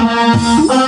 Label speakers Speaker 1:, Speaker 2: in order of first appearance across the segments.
Speaker 1: Oh,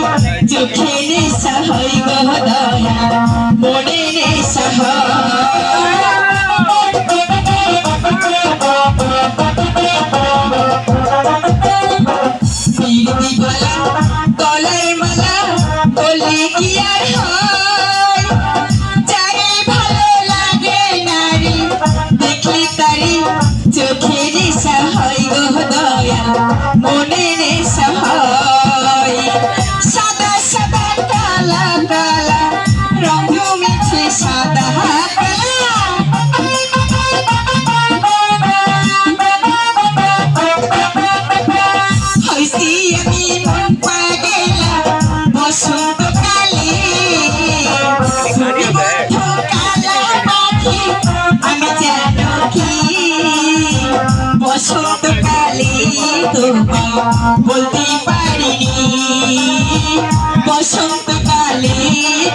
Speaker 1: তারি চোখে নেশা হয় গো দয়া মনে নেশা বিড়ি ভালা গলার মালা বললে কি আর হয়। যারে ভালো লাগে নারী দেখলে তারি চোখে নেশা হয় গো দয়া কালা রঙ মিছে সাদা হইছি আমি মন পাগলা বন্ধু কালা। আমি জানো কি? বসন্তকালে তোমায় বলতে পারিনি। বসন্তকালে